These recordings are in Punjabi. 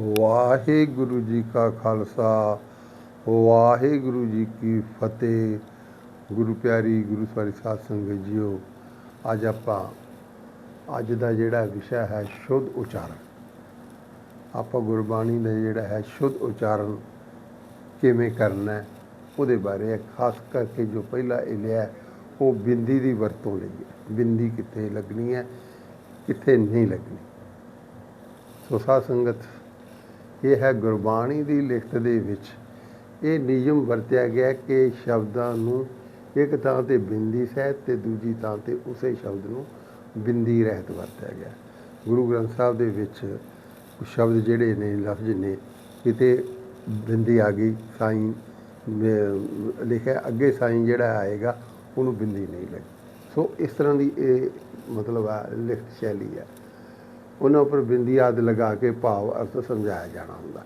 ਵਾਹਿਗੁਰੂ ਜੀ ਕਾ ਖਾਲਸਾ, ਵਾਹਿਗੁਰੂ ਜੀ ਕੀ ਫਤਿਹ। ਗੁਰੂ ਪਿਆਰੀ, ਗੁਰੂ ਸਵਾਰੀ ਸਾਧ ਸੰਗਤ ਜੀਓ, ਅੱਜ ਆਪਾਂ, ਅੱਜ ਦਾ ਜਿਹੜਾ ਵਿਸ਼ਾ ਹੈ ਸ਼ੁੱਧ ਉਚਾਰਨ। ਆਪਾਂ ਗੁਰਬਾਣੀ ਦਾ ਜਿਹੜਾ ਹੈ ਸ਼ੁੱਧ ਉਚਾਰਨ ਕਿਵੇਂ ਕਰਨਾ ਹੈ, ਉਹਦੇ ਬਾਰੇ ਖਾਸ ਕਰਕੇ ਜੋ ਪਹਿਲਾ ਇਹ ਲਿਆ ਉਹ ਬਿੰਦੀ ਦੀ ਵਰਤੋਂ ਲਈ ਹੈ। ਬਿੰਦੀ ਕਿੱਥੇ ਲੱਗਣੀ ਹੈ, ਕਿੱਥੇ ਨਹੀਂ ਲੱਗਣੀ। ਸੋ ਸਾਧ ਸੰਗਤ ਇਹ ਹੈ ਗੁਰਬਾਣੀ ਦੀ ਲਿਖਤ ਦੇ ਵਿੱਚ। ਇਹ ਨਿਯਮ ਵਰਤਿਆ ਗਿਆ ਕਿ ਸ਼ਬਦਾਂ ਨੂੰ ਇੱਕ ਥਾਂ ਤੇ ਬਿੰਦੀ ਸਹਿਤ ਤੇ ਦੂਜੀ ਥਾਂ ਤੇ ਉਸੇ ਸ਼ਬਦ ਨੂੰ ਬਿੰਦੀ ਰਹਿਤ ਵਰਤਿਆ ਗਿਆ। ਗੁਰੂ ਗ੍ਰੰਥ ਸਾਹਿਬ ਦੇ ਵਿੱਚ ਸ਼ਬਦ ਜਿਹੜੇ ਨੇ, ਲਫ਼ਜ਼ ਨੇ, ਕਿਤੇ ਬਿੰਦੀ ਆ ਗਈ, ਸਾਈਂ ਲਿਖਿਆ ਅੱਗੇ ਸਾਈਂ ਜਿਹੜਾ ਆਏਗਾ, ਉਹਨੂੰ ਬਿੰਦੀ ਨਹੀਂ ਲੱਗੀ। ਸੋ ਇਸ ਤਰ੍ਹਾਂ ਦੀ ਇਹ ਮਤਲਬ ਆ ਲਿਖਤ ਸ਼ੈਲੀ ਹੈ ਉਹਨਾਂ ਉੱਪਰ ਬਿੰਦੀ ਆਦ ਲਗਾ ਕੇ ਭਾਵ ਅਰਥ ਸਮਝਾਇਆ ਜਾਣਾ ਹੁੰਦਾ।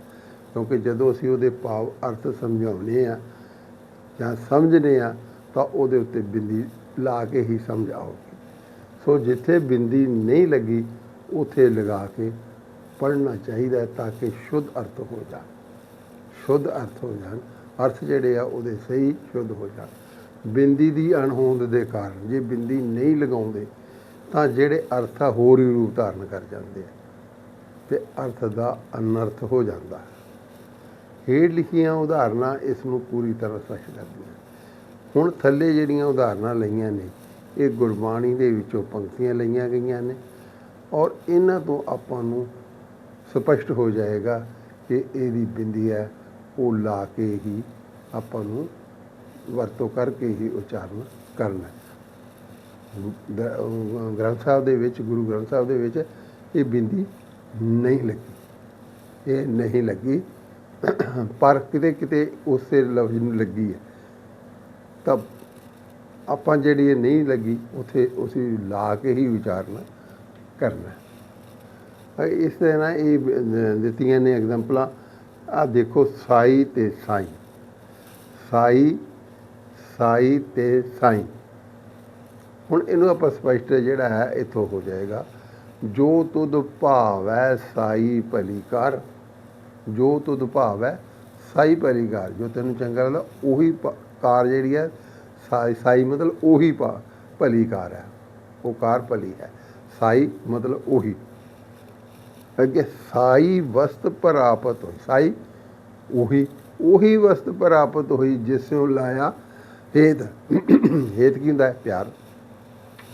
ਕਿਉਂਕਿ ਜਦੋਂ ਅਸੀਂ ਉਹਦੇ ਭਾਵ ਅਰਥ ਸਮਝਾਉਨੇ ਆ ਜਾਂ ਸਮਝਨੇ ਆ ਤਾਂ ਉਹਦੇ ਉੱਤੇ ਬਿੰਦੀ ਲਾ ਕੇ ਹੀ ਸਮਝ ਆਉਗੀ ਸੋ ਜਿੱਥੇ ਬਿੰਦੀ ਨਹੀਂ ਲੱਗੀ, ਉਥੇ ਲਗਾ ਕੇ ਪੜ੍ਹਨਾ ਚਾਹੀਦਾ ਤਾਂ ਕਿ ਸ਼ੁੱਧ ਅਰਥ ਹੋ ਜਾਣ। ਸ਼ੁੱਧ ਅਰਥ ਹੋ ਜਾਣ। ਅਰਥ ਜਿਹੜੇ ਆ, ਉਹਦੇ ਸਹੀ ਸ਼ੁੱਧ ਹੋ ਜਾਣ। ਬਿੰਦੀ ਦੀ ਅਣਹੋਂਦ ਦੇ ਕਾਰਨ ਜੇ ਬਿੰਦੀ ਨਹੀਂ ਲਗਾਉਂਦੇ ਤਾਂ ਜਿਹੜੇ ਅਰਥ ਆ, ਹੋਰ ਹੀ ਰੂਪ ਧਾਰਨ ਕਰ ਜਾਂਦੇ ਆ। ਤੇ ਅਰਥ ਦਾ ਅਨਰਥ ਹੋ ਜਾਂਦਾ। ਹੇਠ ਲਿਖੀਆਂ ਉਦਾਹਰਨਾਂ ਇਸ ਨੂੰ ਪੂਰੀ ਤਰ੍ਹਾਂ ਸਪਸ਼ਟ ਕਰਦੀਆਂ ਹੁਣ ਥੱਲੇ ਜਿਹੜੀਆਂ ਉਦਾਹਰਨਾਂ ਲਈਆਂ ਨੇ, ਇਹ ਗੁਰਬਾਣੀ ਦੇ ਵਿੱਚੋਂ ਪੰਕਤੀਆਂ ਲਈਆਂ ਗਈਆਂ ਨੇ ਔਰ ਇਹਨਾਂ ਤੋਂ ਆਪਾਂ ਨੂੰ ਸਪਸ਼ਟ ਹੋ ਜਾਏਗਾ ਕਿ ਇਹਦੀ ਬਿੰਦੀ ਹੈ, ਉਹ ਲਾ ਕੇ ਹੀ ਆਪਾਂ ਨੂੰ ਵਰਤੋਂ ਕਰਕੇ ਹੀ ਉਚਾਰਨ ਕਰਨਾ। ਗ੍ਰੰਥ ਸਾਹਿਬ ਦੇ ਵਿੱਚ, ਗੁਰੂ ਗ੍ਰੰਥ ਸਾਹਿਬ ਦੇ ਵਿੱਚ ਇਹ ਬਿੰਦੀ ਨਹੀਂ ਲੱਗੀ। ਇਹ ਨਹੀਂ ਲੱਗੀ। ਪਰ ਕਿਤੇ ਕਿਤੇ ਉਸੇ ਲਫ਼ਜ਼ ਨੂੰ ਲੱਗੀ ਹੈ। ਤਾਂ ਆਪਾਂ ਜਿਹੜੀ ਇਹ ਨਹੀਂ ਲੱਗੀ, ਉਥੇ ਉਸੇ ਲਾ ਕੇ ਹੀ ਵਿਚਾਰਨਾ ਕਰਨਾ। ਇਸ ਤਰ੍ਹਾਂ ਇਹ ਦਿੱਤੀਆਂ ਨੇ ਐਗਜ਼ਾਮਪਲਾਂ। ਆ ਦੇਖੋ, ਸਾਈ ਤੇ ਸਾਈ। ਸਾਈ ਸਾਈ ਤੇ ਸਾਈ। ਹੁਣ ਇਹਨੂੰ ਆਪਾਂ ਸਪਸ਼ਟ ਜਿਹੜਾ ਹੈ, ਇੱਥੋਂ ਹੋ ਜਾਏਗਾ। ਜੋ ਤੁਧ ਭਾਵੈ ਸਾਈ ਭਲੀ ਕਰ ਜੋ ਤੁਧ ਭਾਵੈ ਸਾਈ ਭਲੀ ਕਰ ਜੋ ਤੈਨੂੰ ਚੰਗਾ ਲੱਗਦਾ, ਉਹੀ ਪ- ਕਾਰ ਜਿਹੜੀ ਹੈ, ਸਾਈ ਸਾਈ ਮਤਲਬ ਉਹੀ ਭਾ- ਭਲੀ ਕਾਰ ਹੈ। ਉਹ ਕਾਰ ਭਲੀ ਹੈ। ਸਾਈ ਮਤਲਬ ਉਹੀ। ਅੱਗੇ ਸਾਈ ਵਸਤ ਪ੍ਰਾਪਤ ਹੋਈ। ਸਾਈ ਉਹੀ ਉਹੀ ਵਸਤ ਪ੍ਰਾਪਤ ਹੋਈ ਜਿਸ ਨੂੰ ਲਾਇਆ ਹੇਤ। ਹੇਤ ਕੀ ਹੁੰਦਾ ਹੈ? ਪਿਆਰ।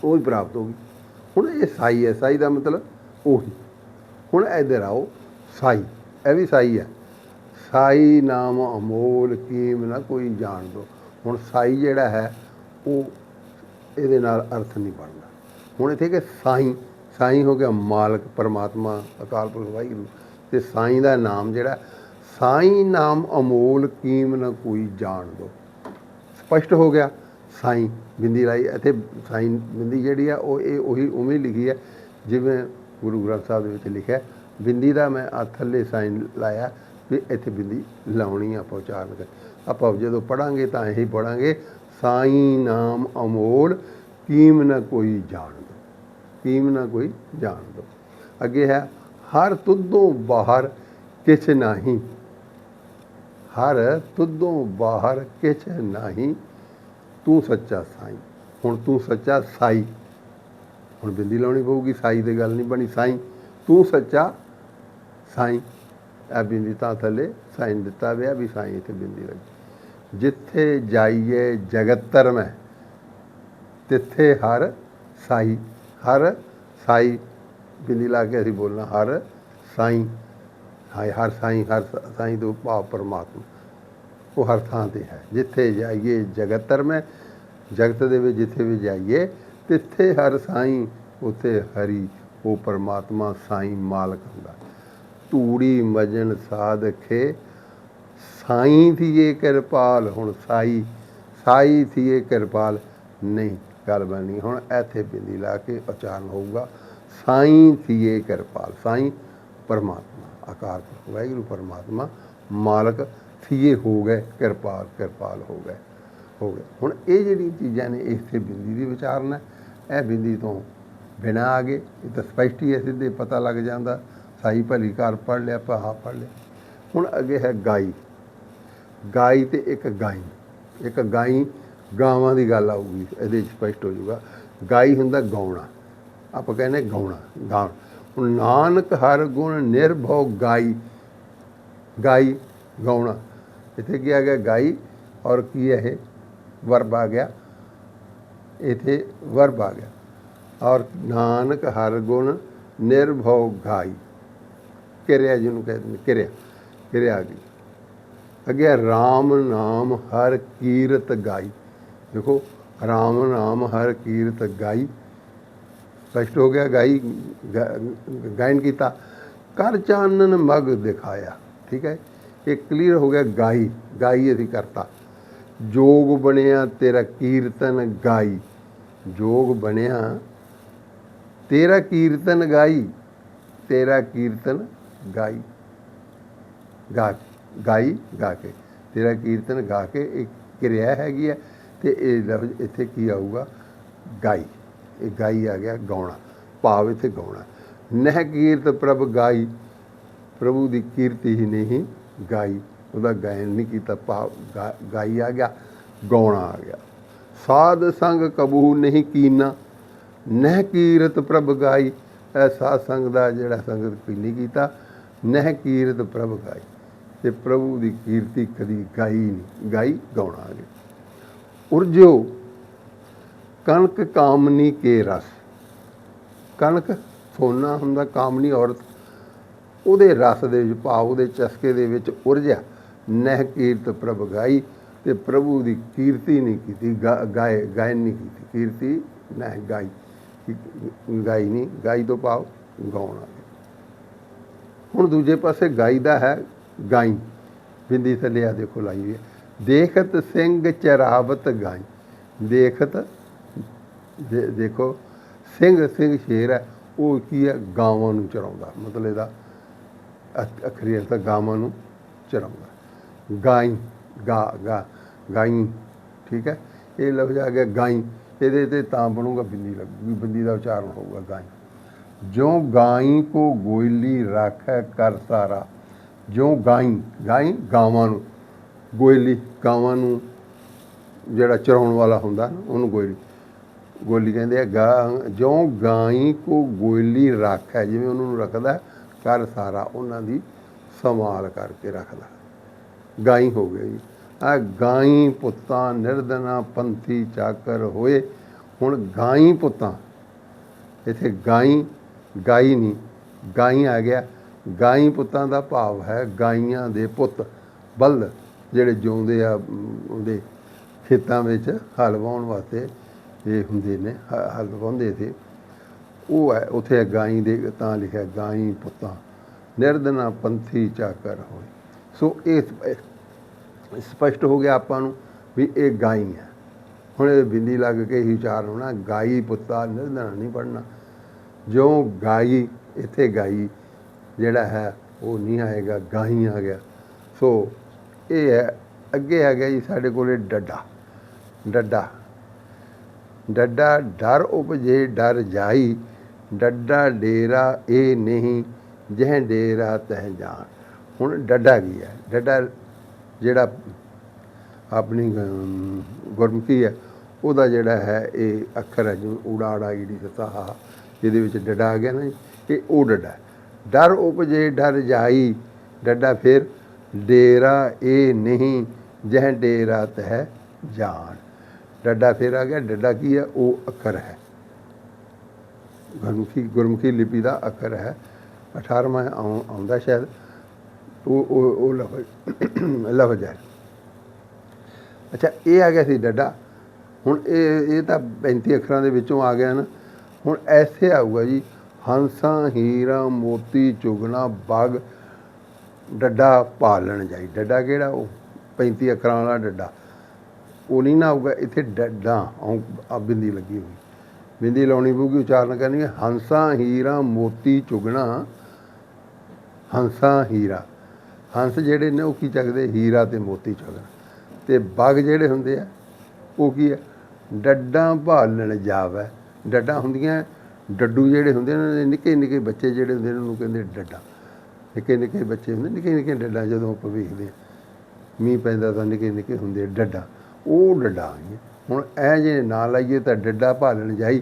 ਉਹ ਹੀ ਪ੍ਰਾਪਤ ਹੋ ਗਈ। ਹੁਣ ਇਹ ਸਾਈ ਹੈ। ਸਾਈ ਦਾ ਮਤਲਬ ਉਹੀ। ਹੁਣ ਇੱਧਰ ਆਓ। ਸਾਈ। ਇਹ ਵੀ ਸਾਈ ਹੈ। ਸਾਈ ਨਾਮ ਅਮੋਲ ਕੀਮ ਨਾ ਕੋਈ ਜਾਣ ਦੋ। ਹੁਣ ਸਾਈ ਜਿਹੜਾ ਹੈ, ਉਹ ਇਹਦੇ ਨਾਲ ਅਰਥ ਨਹੀਂ ਬਣਦਾ। ਹੁਣ ਇੱਥੇ ਕਿ ਸਾਈ। ਸਾਈ ਹੋ ਗਿਆ ਮਾਲਕ, ਪਰਮਾਤਮਾ, ਅਕਾਲ ਪੁਰਖ, ਵਾਹਿਗੁਰੂ। ਤੇ ਸਾਈ ਦਾ ਨਾਮ ਜਿਹੜਾ, ਸਾਈ ਨਾਮ ਅਮੋਲ ਕੀਮ ਨਾ ਕੋਈ ਜਾਣ ਦੋ। ਸਪਸ਼ਟ ਹੋ ਗਿਆ। ਸਾਈਂ ਬਿੰਦੀ ਲਾਈ ਇੱਥੇ ਸਾਈ ਬਿੰਦੀ ਜਿਹੜੀ ਆ ਉਹ ਇਹ ਉਹੀ ਉਵੇਂ ਲਿਖੀ ਹੈ ਜਿਵੇਂ ਗੁਰੂ ਗ੍ਰੰਥ ਸਾਹਿਬ ਦੇ ਵਿੱਚ ਲਿਖਿਆ, ਬਿੰਦੀ ਦਾ ਮੈਂ ਆ ਥੱਲੇ ਸਾਈਨ ਲਾਇਆ ਵੀ ਇੱਥੇ ਬਿੰਦੀ ਲਾਉਣੀ ਆ ਆਪਾਂ ਉਚਾਰਨ ਕਰ ਆਪਾਂ ਜਦੋਂ ਪੜਾਂਗੇ ਤਾਂ ਇਹੀ ਪੜਾਂਗੇ ਸਾਈਂ ਨਾਮ ਅਮੋਲ, ਕੀਮ ਨਾ ਕੋਈ ਜਾਣ ਦੋ। ਕੀਮ ਨਾ ਕੋਈ ਜਾਣ ਦੋ। ਅੱਗੇ ਹੈ, ਹਰ ਤੁਦੋਂ ਬਾਹਰ ਕਿਛ ਨਹੀਂ। ਹਰ ਤੁਦੋਂ ਬਾਹਰ ਕਿਛ ਨਹੀਂ। ਤੂੰ ਸੱਚਾ ਸਾਈ। ਹੁਣ ਤੂੰ ਸੱਚਾ ਸਾਈ। ਹੁਣ ਬਿੰਦੀ ਲਾਉਣੀ ਪਊਗੀ, ਸਾਈ ਦੀ ਗੱਲ ਨਹੀਂ ਬਣੀ, ਸਾਈ। ਤੂੰ ਸੱਚਾ ਸਾਈ। ਇਹ ਬਿੰਦੀ ਤਾਂ ਥੱਲੇ ਸਾਈਨ ਦਿੱਤਾ ਹੋਇਆ ਵੀ ਸਾਈ ਇੱਥੇ ਬਿੰਦੀ ਲੱਗੀ। ਜਿੱਥੇ ਜਾਈਏ ਜਗਤਰ ਮੈਂ ਤਿੱਥੇ ਹਰ ਸਾਈ। ਹਰ ਸਾਈ, ਬਿੰਦੀ ਲਾ ਕੇ ਅਸੀਂ ਬੋਲਣਾ ਹਰ ਸਾਈ। ਹਾਏ, ਹਰ ਸਾਈ ਹਰ ਸਾਈ ਤੋਂ ਭਾਵ ਪਰਮਾਤਮਾ। ਉਹ ਹਰ ਥਾਂ ਤੇ ਹੈ। ਜਿੱਥੇ ਜਾਈਏ ਜਗਤਰ ਮੈਂ ਜਗਤ ਦੇ ਵਿੱਚ ਜਿੱਥੇ ਵੀ ਜਾਈਏ, ਤਿੱਥੇ ਹਰ ਸਾਈਂ, ਉਥੇ ਹਰੀ, ਉਹ ਪਰਮਾਤਮਾ ਸਾਈਂ ਮਾਲਕ ਹੁੰਦਾ। ਧੂੜੀ ਮਜਨ ਸਾਧਖੇ, ਸਾਈਂ ਥੀਏ ਕਿਰਪਾਲ, ਹੁਣ ਸਾਈ ਸਾਈ ਥੀਏ ਕਿਰਪਾਲ, ਨਹੀਂ, ਗੱਲ ਬਣਨੀ, ਹੁਣ ਇੱਥੇ ਬਿੰਦੀ ਲਾ ਕੇ ਉਚਾਰਨ ਹੋਊਗਾ। ਸਾਈਂ ਥੀਏ ਕਿਰਪਾਲ, ਸਾਈ ਪਰਮਾਤਮਾ, ਆਕਾਰ ਵਾਹਿਗੁਰੂ ਪਰਮਾਤਮਾ, ਮਾਲਕ ਥੀਏ ਹੋ ਗਏ, ਕਿਰਪਾਲ ਕਿਰਪਾਲ ਹੋ ਗਏ ਹੋ ਗਏ। ਹੁਣ ਇਹ ਜਿਹੜੀਆਂ ਚੀਜ਼ਾਂ ਨੇ ਇੱਥੇ ਬਿੰਦੀ ਦੀ ਵਿਚਾਰਨਾ ਇਹ ਬਿੰਦੀ ਤੋਂ ਬਿਨਾਂ ਆ ਗਏ। ਇਹ ਤਾਂ ਸਪਸ਼ਟ ਹੀ ਹੈ ਸਿੱਧੇ ਪਤਾ ਲੱਗ ਜਾਂਦਾ। ਸਾਈ ਭਲੀ ਘਰ ਪੜ ਲਿਆ ਪਹਾ ਪੜ ਲਿਆ। ਹੁਣ ਅੱਗੇ ਹੈ ਗਾਈ। ਗਾਈ ਤੇ ਇੱਕ ਗਾਈ। ਇੱਕ ਗਾਈ ਗਾਵਾਂ ਦੀ ਗੱਲ ਆਊਗੀ। ਇਹਦੇ ਵਿੱਚ ਸਪਸ਼ਟ ਹੋ ਜਾਊਗਾ। ਗਾਈ ਹੁੰਦਾ ਗਾਉਣਾ। ਆਪਾਂ ਕਹਿੰਦੇ ਗਾਉਣਾ, ਗਾਉਣ। ਹੁਣ ਨਾਨਕ ਹਰ ਗੁਣ ਨਿਰਭਉ ਗਾਈ। ਗਾਈ ਗਾਉਣਾ। ਇੱਥੇ ਕੀ ਆ ਗਿਆ, ਗਾਈ ਔਰ ਕੀ ਹੈ ਇਹ ਵਰਬ ਆ ਗਿਆ। ਇਥੇ ਵਰਬ ਆ ਗਿਆ। ਔਰ ਨਾਨਕ ਹਰ ਗੁਣ ਨਿਰਭਉ ਗਾਈ। ਕਿਰਿਆ ਜਿਹਨੂੰ ਕਹਿੰਦੇ ਨੇ ਕਿਰਿਆ ਕਿਰਿਆ ਗਈ ਅੱਗੇ RAM ਨਾਮ ਹਰ ਕੀਰਤ ਗਾਈ। ਦੇਖੋ RAM ਨਾਮ ਹਰ ਕੀਰਤ ਗਾਈ। ਸਪਸ਼ਟ ਹੋ ਗਿਆ, ਗਾਈ ਗਾ- ਗਾਇਨ ਕੀਤਾ। ਕਰ ਚਾਨਣ ਮਗ ਦਿਖਾਇਆ। ਠੀਕ ਹੈ? ਇਹ ਕਲੀਅਰ ਹੋ ਗਿਆ, ਗਾਈ ਗਾਈ ਅਸੀਂ ਕਰਤਾ। ਜੋਗ ਬਣਿਆ ਤੇਰਾ ਕੀਰਤਨ ਗਾਈ। ਜੋਗ ਬਣਿਆ ਤੇਰਾ ਕੀਰਤਨ ਗਾਈ, ਤੇਰਾ ਕੀਰਤਨ ਗਾਈ। ਗਾ ਗਾਈ, ਗਾ ਕੇ। ਤੇਰਾ ਕੀਰਤਨ ਗਾ ਕੇ ਇੱਕ ਕਿਰਿਆ ਹੈਗੀ ਹੈ ਤੇ ਇਹ ਲਫ਼ਜ਼ ਇੱਥੇ ਕੀ ਆਊਗਾ? ਗਾਈ। ਇਹ ਗਾਈ ਆ ਗਿਆ, ਗਾਉਣਾ। ਭਾਵ ਇੱਥੇ ਗਾਉਣਾ। ਨਹਿ ਕੀਰਤ ਪ੍ਰਭ ਗਾਈ। ਪ੍ਰਭੂ ਦੀ ਕੀਰਤੀ ਹੀ ਨਹੀਂ। ਗਾਈ, ਉਹਦਾ ਗਾਇਨ ਨਹੀਂ ਕੀਤਾ ਭਾਵ ਗਾ- ਗਾਈ ਆ ਗਿਆ, ਗਾਉਣਾ ਆ ਗਿਆ। ਸਾਧ ਸੰਗ ਕਬੂ ਨਹੀਂ ਕੀਨਾ, ਨਹਿ ਕੀਰਤ ਪ੍ਰਭ ਗਾਈ। ਇਹ ਸਾਧ ਸੰਗ ਦਾ ਜਿਹੜਾ ਸੰਗਤ ਕੋਈ ਨਹੀਂ ਕੀਤਾ, ਨਹਿ ਕੀਰਤ ਪ੍ਰਭ ਗਾਈ। ਤੇ ਪ੍ਰਭੂ ਦੀ ਕੀਰਤੀ ਕਦੀ ਗਾਈ ਨਹੀਂ, ਗਾਈ, ਗਾਉਣਾ ਆ ਗਿਆ। ਉਰਜੋ ਕਣਕ ਕਾਮਨੀ ਕੇ ਰਸ। ਕਣਕ ਸੋਨਾ ਹੁੰਦਾ, ਕਾਮਨੀ ਔਰਤ ਉਹਦੇ ਰਸ ਦੇ ਵਿੱਚ ਭਾਵ ਉਹਦੇ ਚਸਕੇ ਦੇ ਵਿੱਚ ਉਰਜਿਆ। ਨਹਿ ਕੀਰਤ ਪ੍ਰਭ ਗਾਈ ਤੇ ਪ੍ਰਭੂ ਦੀ ਕੀਰਤੀ ਨਹੀਂ ਕੀਤੀ, ਗਾ- ਗਾਏ, ਗਾਇਨ ਨਹੀਂ ਕੀਤੀ। ਕੀਰਤੀ, ਨਹਿ, ਗਾਈ। ਗਾਈ ਨਹੀਂ, ਗਾਈ ਤੋਂ ਭਾਵ ਗਾਉਣਾ ਹੁਣ ਦੂਜੇ ਪਾਸੇ ਗਾਈ ਦਾ ਹੈ ਗਾਈ। ਬਿੰਦੀ ਥੱਲੇ ਆ ਦੇਖੋ ਲਾਈ ਹੋਈ ਹੈ। ਦੇਖਤ ਸਿੰਘ ਚਰਾਵਤ ਗਾਈ। ਦੇਖਤ, ਦੇ- ਦੇਖੋ, ਸਿੰਘ ਸਿੰਘ ਸ਼ੇਰ ਹੈ, ਉਹ ਕੀ ਹੈ? ਗਾਵਾਂ ਨੂੰ ਚਰਾਉਂਦਾ। ਮਤਲਬ ਇਹਦਾ ਅਖਰੀ ਅਰਥ ਹੈ ਗਾਵਾਂ ਨੂੰ ਚਰਾਉਂਦਾ। ਗਾਈ, ਗਾ ਗਾ, ਗਾਈ, ਠੀਕ ਹੈ? ਇਹ ਲਫ਼ਜ਼ ਆ ਗਿਆ ਗਾਈ। ਇਹਦੇ ਤੇ ਤਾਂ ਬਣੂਗਾ ਬਿੰਦੀ ਲੱਗੂਗੀ ਬਿੰਦੀ ਦਾ ਉਚਾਰਨ ਹੋਊਗਾ ਗਾਈ। ਜੋ ਗਾਈ ਕੋ ਗੋਇਲੀ ਰਾਖੈ ਕਰ ਸਾਰਾ। ਜੋ ਗਾਈ ਗਾਈ ਗਾਵਾਂ ਨੂੰ। ਗੋਇਲੀ ਗਾਵਾਂ ਨੂੰ ਜਿਹੜਾ ਚਰਾਉਣ ਵਾਲਾ ਹੁੰਦਾ ਨਾ ਉਹਨੂੰ ਗੋਇਲੀ ਗੋਲੀ ਕਹਿੰਦੇ ਆ ਗਾ। ਜੋ ਗਾਈ ਕੋ ਗੋਇਲੀ ਰਾਖੈ, ਜਿਵੇਂ ਉਹਨਾਂ ਨੂੰ ਰੱਖਦਾ ਕਰ ਸਾਰਾ ਉਹਨਾਂ ਦੀ ਸੰਭਾਲ ਕਰਕੇ ਰੱਖਦਾ। ਗਾਈ ਹੋ ਗਈ ਜੀ। ਆ ਗਾਈ ਪੁੱਤਾਂ ਨਿਰਦਨਾ ਪੰਥੀ ਚਾਕਰ ਹੋਏ। ਹੁਣ ਗਾਈ ਪੁੱਤਾਂ। ਇਥੇ ਗਾਈ ਗਾਈ ਨਹੀਂ, ਗਾਈ ਆ ਗਿਆ। ਗਾਈ ਪੁੱਤਾਂ ਦਾ ਭਾਵ ਹੈ ਗਾਈਆਂ ਦੇ ਪੁੱਤ। ਬਲਦ ਜਿਹੜੇ ਜਿਉਂਦੇ ਆ ਉਹਦੇ ਖੇਤਾਂ ਵਿੱਚ ਹਲ ਵਾਹੁਣ ਵਾਸਤੇ ਇਹ ਹੁੰਦੇ ਨੇ, ਹ- ਹਲ ਵਾਹੁੰਦੇ ਸੀ ਉਹ ਹੈ, ਉਥੇ ਗਾਈ ਦੇ ਤਾਂ ਲਿਖਿਆ, ਗਾਈ ਪੁੱਤਾਂ, ਨਿਰਦਨਾ ਪੰਥੀ ਚਾਕਰ ਹੋਏ। ਸੋ ਇਹ ਸਪਸ਼ਟ ਹੋ ਗਿਆ ਆਪਾਂ ਨੂੰ ਵੀ ਇਹ ਗਾਈ ਹੈ। ਹੁਣ ਇਹ ਬਿੰਦੀ ਲੱਗ ਕੇ ਹੀ ਉਚਾਰਨ ਹੋਣਾ, ਗਾਈ ਪੁੱਤਾ, ਨਿਰਦਨਾ ਨਹੀਂ ਪੜਨਾ ਜਿਉਂ ਗਾਈ, ਇੱਥੇ ਗਾਈ, ਜਿਹੜਾ ਹੈ, ਉਹ ਨਹੀਂ ਆਏਗਾ, ਗਾਈ ਆ ਗਿਆ। ਸੋ ਇਹ ਹੈ, ਅੱਗੇ ਆ ਗਿਆ ਜੀ ਸਾਡੇ ਕੋਲੇ ਡੱਡਾ। ਡੱਡਾ। ਡੱਡਾ, ਡਰ ਉਪਜੇ, ਡਰ ਜਾਈ। ਡੱਡਾ ਡੇਰਾ ਇਹ ਨਹੀਂ ਜਹ ਡੇਰਾ ਤਹ ਜਾਣ। ਹੁਣ ਡੱਡਾ ਕੀ ਹੈ? ਡੱਡਾ ਜਿਹੜਾ ਆਪਣੀ ਗੁਰਮੁਖੀ ਹੈ ਉਹਦਾ ਜਿਹੜਾ ਹੈ ਇਹ ਅੱਖਰ ਹੈ ਜਿਵੇਂ ਊੜਾ ੜਾ ਈੜੀ ਸਤਾ ਜਿਹਦੇ ਵਿੱਚ ਡੱਡਾ ਆ ਗਿਆ ਨਾ ਜੀ, ਇਹ ਉਹ ਡੱਡਾ ਹੈ। ਡਰ ਉਪਜੇ ਡਰ ਜਾਈ ਡੱਡਾ ਫਿਰ ਡੇਰਾ ਇਹ ਨਹੀਂ ਜਹ ਡੇਰਾ ਤਹ ਜਾਣ। ਡੱਡਾ ਫਿਰ ਆ ਗਿਆ ਡੱਡਾ ਕੀ ਹੈ? ਉਹ ਅੱਖਰ ਹੈ। ਗੁਰਮੁਖੀ ਗੁਰਮੁਖੀ ਲਿਪੀ ਦਾ ਅੱਖਰ ਹੈ। 18ਵਾਂ ਆਉਂਦਾ ਸ਼ਾਇਦ। ਉਹ ਉਹ ਉਹ ਲਫ਼ਜ਼ ਲਫ਼ਜ਼ ਹੈ। ਅੱਛਾ, ਇਹ ਆ ਗਿਆ ਸੀ ਡੱਡਾ। ਹੁਣ ਇਹ ਇਹ ਤਾਂ 35 ਅੱਖਰਾਂ ਦੇ ਵਿੱਚੋਂ ਆ ਗਿਆ ਨਾ। ਹੁਣ ਐਸੇ ਆਊਗਾ ਜੀ, ਹੰਸਾਂ ਹੀਰਾ ਮੋਤੀ ਚੁਗਣਾ ਬਾਗ। ਡੱਡਾ ਪਾਲਣ ਜਾਈ। ਡੱਡਾ ਕਿਹੜਾ ਉਹ? 35 ਅੱਖਰਾਂ ਵਾਲਾ ਡੱਡਾ। ਉਹ ਨਹੀਂ ਨਾ ਆਊਗਾ। ਇੱਥੇ ਡੱਡਾ, ਆਉਂ ਆ ਬਿੰਦੀ ਲੱਗੀ ਹੋਈ। ਬਿੰਦੀ ਲਾਉਣੀ ਪਊਗੀ, ਉਚਾਰਨ ਕਰਨੀ ਹੈ। ਹੰਸਾਂ, ਹੀਰਾ, ਮੋਤੀ, ਚੁਗਣਾ, ਹੰਸਾਂ, ਹੀਰਾ। ਹੰਸ ਜਿਹੜੇ ਨੇ, ਉਹ ਕੀ ਚੱਕਦੇ? ਹੀਰਾ ਤੇ ਮੋਤੀ ਚੱਕਦੇ ਤੇ ਬਗ ਜਿਹੜੇ ਹੁੰਦੇ ਆ, ਉਹ ਕੀ ਹੈ ਡੱਡਾਂ ਭਾਲਣ ਜਾਵੇ। ਡੱਡਾਂ ਹੁੰਦੀਆਂ, ਡੱਡੂ ਜਿਹੜੇ ਹੁੰਦੇ ਨੇ ਨਿੱਕੇ ਨਿੱਕੇ ਬੱਚੇ ਜਿਹੜੇ ਹੁੰਦੇ ਨੇ, ਉਹਨੂੰ ਕਹਿੰਦੇ ਡੱਡਾ। ਨਿੱਕੇ ਨਿੱਕੇ ਬੱਚੇ ਹੁੰਦੇ, ਨਿੱਕੇ ਨਿੱਕੇ ਡੱਡਾ ਜਦੋਂ ਆਪਾਂ ਵੇਖਦੇ ਹਾਂ ਮੀਂਹ ਪੈਂਦਾ ਤਾਂ ਨਿੱਕੇ ਨਿੱਕੇ ਹੁੰਦੇ ਡੱਡਾ। ਉਹ ਡੱਡਾ ਹੈ ਹੁਣ ਇਹ ਜੇ ਨਾ ਲਾਈਏ ਤਾਂ ਡੱਡਾ ਭਾਲਣ ਜਾਈ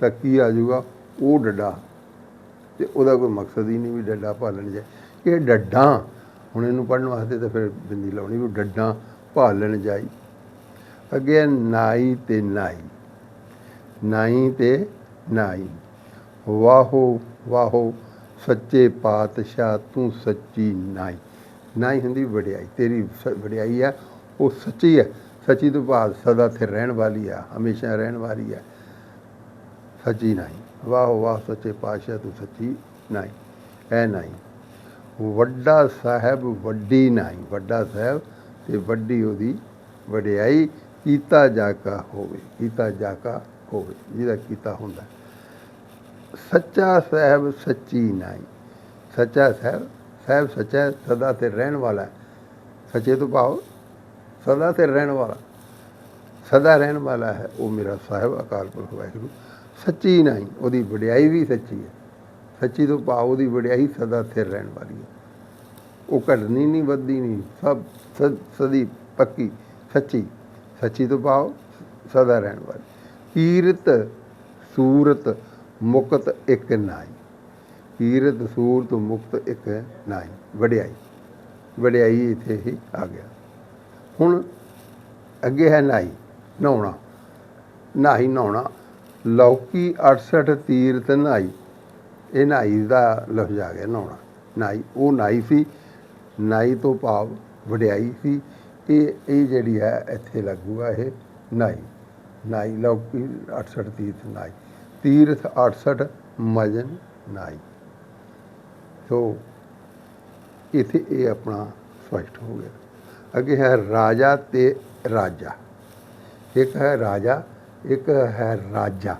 ਤਾਂ ਕੀ ਆ ਜਾਊਗਾ? ਉਹ ਡੱਡਾ। ਤੇ ਉਹਦਾ ਕੋਈ ਮਕਸਦ ਹੀ ਨਹੀਂ ਵੀ ਡੱਡਾ ਭਾਲਣ ਜਾਈ ਇਹ ਡੱਡਾ, ਹੁਣ ਇਹਨੂੰ ਪੜਨ ਵਾਸਤੇ ਤਾਂ ਫਿਰ ਬਿੰਦੀ ਲਾਉਣੀ ਵੀ ਡੱਡਾ ਭਾਲਣ ਜਾਈ। ਅੱਗੇ ਨਾਈ ਤੇ ਨਾਈ। ਨਾਈ ਤੇ ਨਾਈ। ਵਾਹੋ ਵਾਹੋ, ਸੱਚੇ ਪਾਤਸ਼ਾਹ ਤੂੰ ਸੱਚੀ ਨਾਈ। ਨਾਈ ਹੁੰਦੀ ਵਡਿਆਈ। ਤੇਰੀ ਸ- ਵਡਿਆਈ ਹੈ ਉਹ ਸੱਚੀ ਹੈ ਸੱਚੀ ਤੋਂ ਬਾਅਦ ਸਦਾ ਤੇ ਰਹਿਣ ਵਾਲੀ ਆ, ਹਮੇਸ਼ਾ ਰਹਿਣ ਵਾਲੀ ਆ। ਸੱਚੀ ਨਾਈ ਵਾਹ ਵਾਹ, ਸੱਚੇ ਪਾਤਸ਼ਾਹ ਤੂੰ ਸੱਚੀ ਨਾਈ ਹੈ ਨਾਈ ਵੱਡਾ ਸਾਹਿਬ ਵੱਡੀ ਨਾਈ ਵੱਡਾ ਸਾਹਿਬ ਤੇ ਵੱਡੀ ਉਹਦੀ ਵਡਿਆਈ ਕੀਤਾ ਜਾਕਾ ਹੋਵੇ, ਕੀਤਾ ਜਾਕਾ ਹੋਵੇ, ਜਿਹਦਾ ਕੀਤਾ ਹੁੰਦਾ। ਸੱਚਾ ਸਾਹਿਬ ਸੱਚੀ ਨਾਈ ਸੱਚਾ ਸਾਹਿਬ ਸਾਹਿਬ ਸੱਚਾ ਸਦਾ ਤੇ ਰਹਿਣ ਵਾਲਾ। ਸੱਚੇ ਤੋਂ ਭਾਵ ਸਦਾ ਤੇ ਰਹਿਣ ਵਾਲਾ, ਸਦਾ ਰਹਿਣ ਵਾਲਾ ਹੈ, ਉਹ ਮੇਰਾ ਸਾਹਿਬ, ਅਕਾਲ ਪੁਰਖ ਵਾਹਿਗੁਰੂ। ਸੱਚੀ ਨਹੀਂ, ਉਹਦੀ ਵਡਿਆਈ ਵੀ ਸੱਚੀ ਹੈ। ਸੱਚੀ ਤੋਂ ਭਾਵ ਉਹਦੀ ਵਡਿਆਈ ਸਦਾ ਸਥਿਰ ਰਹਿਣ ਵਾਲੀ ਹੈ। ਉਹ ਘਟਣੀ ਨਹੀਂ, ਵੱਧਦੀ ਨਹੀਂ, ਸਭ ਸ- ਸਦੀ ਪੱਕੀ, ਸੱਚੀ। ਸੱਚੀ ਤੋਂ ਭਾਵ ਸਦਾ ਰਹਿਣ ਵਾਲੀ। ਕੀਰਤ ਸੂਰਤ, ਮੁਕਤ ਇੱਕ ਨਾਈ। ਕੀਰਤ ਸੂਰਤ, ਮੁਕਤ ਇੱਕ ਨਾਈ। ਵਡਿਆਈ। ਵਡਿਆਈ ਇੱਥੇ ਹੀ ਆ ਗਿਆ। ਹੁਣ ਅੱਗੇ ਹੈ ਨਾਈ ਨਹਾਉਣਾ। ਨਾਹੀ ਨਹਾਉਣਾ, ਲੌਕੀ 68 ਤੀਰਥ ਨਾਈ ਇਹ ਨਾਈ ਦਾ ਲਫ਼ਜ਼ ਆ ਗਿਆ ਨਹਾਉਣਾ। ਨਾਈ ਉਹ ਨਾਈ ਸੀ ਨਾਈ ਤੋਂ ਭਾਵ ਵਡਿਆਈ ਸੀ। ਇਹ ਇਹ ਜਿਹੜੀ ਹੈ, ਇੱਥੇ ਲੱਗੂਗਾ ਇਹ ਨਾਈ ਨਾਈ ਲੌਕੀ 68 ਤੀਰਥ ਨਾਈ ਤੀਰਥ 68 ਮਜਨ ਨਾਈ ਸੋ, ਇੱਥੇ ਇਹ ਆਪਣਾ ਸਪਸ਼ਟ ਹੋ ਗਿਆ। ਅੱਗੇ ਹੈ ਰਾਜਾ ਤੇ ਰਾਜਾ। ਇੱਕ ਹੈ ਰਾਜਾ, ਇੱਕ ਹੈ ਰਾਜਾ।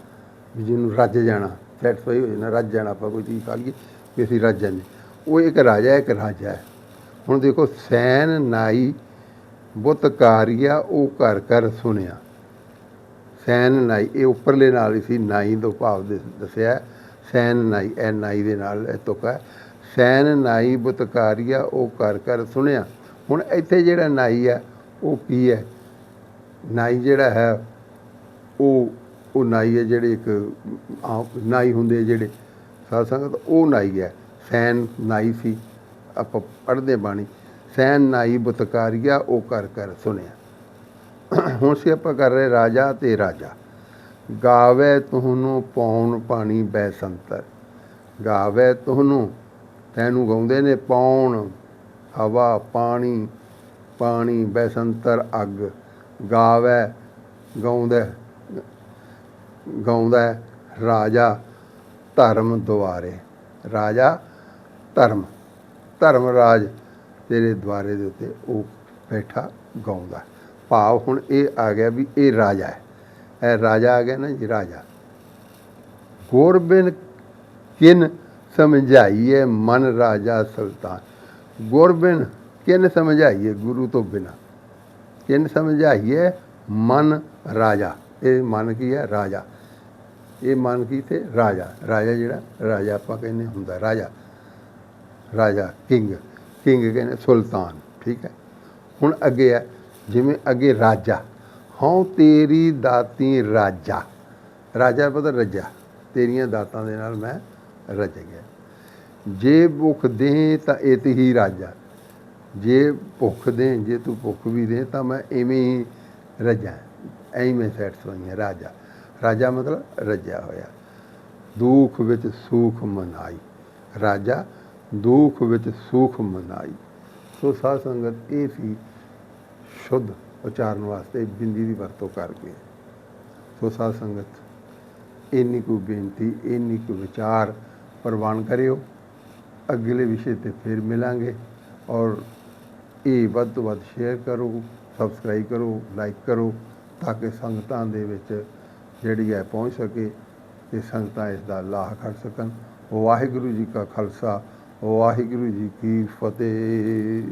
ਵੀ ਜਿਹਨੂੰ ਰੱਜ ਜਾਣਾ ਸੈਟਸਫਾਈ ਹੋ ਜਾਣਾ ਰੱਜ ਜਾਣਾ, ਆਪਾਂ ਕੋਈ ਚੀਜ਼ ਖਾ ਲਈਏ ਵੀ ਅਸੀਂ ਰੱਜ ਜਾਂਦੇ। ਉਹ ਇੱਕ ਰਾਜਾ ਇੱਕ ਰਾਜਾ ਹੈ। ਹੁਣ ਦੇਖੋ, ਸੈਨ ਨਾਈ ਬੁੱਤਕਾਰੀਆ ਉਹ ਘਰ ਘਰ ਸੁਣਿਆ। ਸੈਨ ਨਾਈ, ਇਹ ਉੱਪਰਲੇ ਨਾਲ ਹੀ ਸੀ, ਨਾਈ ਤੋਂ ਭਾਵ ਦੱਸਿਆ। ਸੈਨ ਨਾਈ, ਇਹ ਨਾਈ ਦੇ ਨਾਲ ਇਹ ਤੁਕ ਹੈ। ਸੈਨ ਨਾਈ ਬੁਤਕਾਰੀਆ ਉਹ ਕਰ ਕਰ ਸੁਣਿਆ। ਹੁਣ ਇੱਥੇ ਜਿਹੜਾ ਨਾਈ ਹੈ ਉਹ ਕੀ ਹੈ? ਨਾਈ ਜਿਹੜਾ ਹੈ, ਉਹ ਉਹ ਨਾਈ ਹੈ ਜਿਹੜੇ ਇੱਕ ਆਮ ਨਾਈ ਹੁੰਦੇ ਜਿਹੜੇ ਸਾਧ ਸੰਗਤ, ਉਹ ਨਾਈ ਹੈ। ਸੈਨ ਨਾਈ ਸੀ, ਆਪਾਂ ਪੜ੍ਹਦੇ ਬਾਣੀ। ਸੈਨ ਨਾਈ ਬੁਤਕਾਰੀਆ, ਉਹ ਕਰ ਕਰ ਸੁਣਿਆ। ਹੁਣ ਸੀ ਆਪਾਂ ਕਰ ਰਹੇ ਰਾਜਾ ਤੇ ਰਾਜਾ। ਗਾਵੇ ਤੁਹਾਨੂੰ ਪੌਣ ਪਾਣੀ ਬੈਸੰਤਰ ਗਾਵੇ ਤੁਹਾਨੂੰ, ਤੈਨੂੰ ਗਾਉਂਦੇ ਨੇ ਪੌਣ ਹਵਾ, ਪਾਣੀ ਪਾਣੀ, ਬੈਸੰਤਰ, ਅੱਗ। ਗਾਵੇ, ਗਾਉਂਦਾ ਗਾਉਂਦਾ ਰਾਜਾ ਧਰਮ ਦੁਆਰੇ। ਰਾਜਾ ਧਰਮ ਧਰਮ ਰਾਜ ਤੇਰੇ ਦੁਆਰੇ ਦੇ ਉੱਤੇ ਉਹ ਬੈਠਾ ਗਾਉਂਦਾ। ਭਾਵ ਹੁਣ ਇਹ ਆ ਗਿਆ ਵੀ ਇਹ ਰਾਜਾ ਹੈ। ਇਹ ਰਾਜਾ ਆ ਗਿਆ ਨਾ ਜੀ, ਰਾਜਾ। ਗੁਰਬਿਨ ਕਿਨ ਸਮਝਾਈਏ ਮਨ ਰਾਜਾ ਸੁਲਤਾਨ। ਗੁਰਬਿਨ ਕਿਨ ਸਮਝਾਈਏ ਗੁਰੂ ਤੋਂ ਬਿਨਾ? ਕਿਨ ਸਮਝਾਈਏ? ਮਨ ਰਾਜਾ। ਇਹ ਮਨ ਕੀ ਹੈ? ਰਾਜਾ। ਇਹ ਮਨ ਕੀ ਤੇ ਰਾਜਾ। ਰਾਜਾ ਜਿਹੜਾ? ਰਾਜਾ ਆਪਾਂ ਕਹਿੰਦੇ ਹੁੰਦਾ, ਰਾਜਾ। ਰਾਜਾ, ਕਿੰਗ। ਕਿੰਗ ਕਹਿੰਦੇ ਸੁਲਤਾਨ। ਠੀਕ ਹੈ? ਹੁਣ ਅੱਗੇ ਹੈ, ਜਿਵੇਂ ਅੱਗੇ ਰਾਜਾ। ਹਉ ਤੇਰੀ ਦਾਤੀ ਰਾਜਾ। ਰਾਜਾ ਪਤਾ ਰੱਜਾ ਤੇਰੀਆਂ ਦਾਤਾਂ ਦੇ ਨਾਲ ਮੈਂ ਰੱਜ ਗਿਆ। ਜੇ ਭੁੱਖ ਦੇ ਤਾਂ ਇਤ ਹੀ ਰਾਜਾ। ਜੇ ਭੁੱਖ ਦੇ ਜੇ ਤੂੰ ਭੁੱਖ ਵੀ ਦੇ ਤਾਂ ਮੈਂ ਐਵੇਂ ਹੀ ਰੱਜਾ। ਐਵੇਂ ਮੈਂ ਸੈਟਸਫਾਈ ਹਾਂ, ਰਾਜਾ। ਰਾਜਾ ਮਤਲਬ ਰੱਜਿਆ ਹੋਇਆ। ਦੁੱਖ ਵਿੱਚ ਸੁਖ ਮਨਾਈ। ਰਾਜਾ, ਦੁੱਖ ਵਿੱਚ ਸੁਖ ਮਨਾਈ। ਸੋ ਸਾਧ ਸੰਗਤ, ਇਹ ਸੀ ਸ਼ੁੱਧ ਉਚਾਰਨ ਵਾਸਤੇ ਬਿੰਦੀ ਦੀ ਵਰਤੋਂ ਕਰਕੇ। ਸੋ ਸਾਧ ਸੰਗਤ, ਇੰਨੀ ਕੁ ਬੇਨਤੀ, ਇੰਨੀ ਕੁ ਵਿਚਾਰ ਪ੍ਰਵਾਨ ਕਰਿਓ। ਅਗਲੇ ਵਿਸ਼ੇ ਤੇ ਫਿਰ ਮਿਲਾਂਗੇ। ਔਰ ਇਹ ਵੱਧ ਤੋਂ ਵੱਧ ਸ਼ੇਅਰ ਕਰੋ ਸਬਸਕ੍ਰਾਈਬ ਕਰੋ ਲਾਈਕ ਕਰੋ, ਤਾਂ ਕਿ ਸੰਗਤਾਂ ਦੇ ਵਿੱਚ ਜਿਹੜੀ ਹੈ ਪਹੁੰਚ ਸਕੇ ਤੇ ਸੰਗਤਾਂ ਇਸ ਦਾ ਲਾਭ ਖੜ ਸਕਣ। ਵਾਹਿਗੁਰੂ ਜੀ ਕਾ ਖਾਲਸਾ, ਵਾਹਿਗੁਰੂ ਜੀ ਕੀ ਫਤਿਹ।